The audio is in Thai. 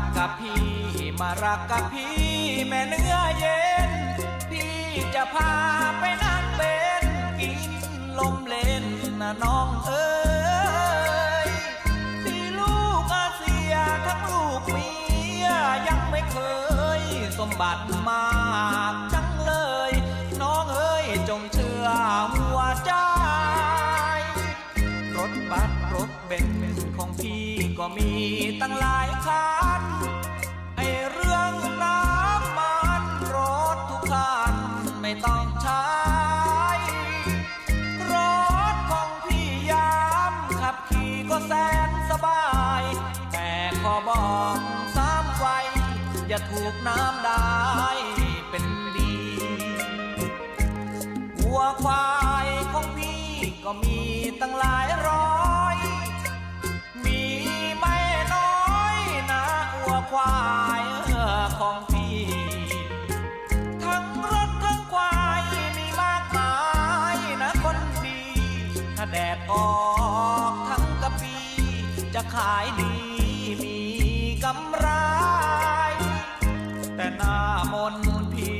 ักกับพี่ มารักกับพี่ แม่เนื้อเย็น พี่จะพาไปนั่งเบนกินลมเล่นนะน้องเอ้ยที่ลูกอาเซียทั้งลูกเมียยังไม่เคยสมบัติมากจังเลย น้องเอ้ยจงเชื่อหัวใจรถบัสรถเบนของพี่ก็มีตั้งหลายคัน ไม่ต้องใช้รถของพี่ยามขับขี่ก็แสนสบาย แต่ขอบอกสามไว้อย่าถูกน้ำได้เป็นดีวัวควายของพี่ก็มีตั้งหลายร้อย มีไม่น้อยนะวัวควายของพี่ ถ้าแดดออกทั้งกะปี จะขายดีมีกำไร แต่หน้ามนพี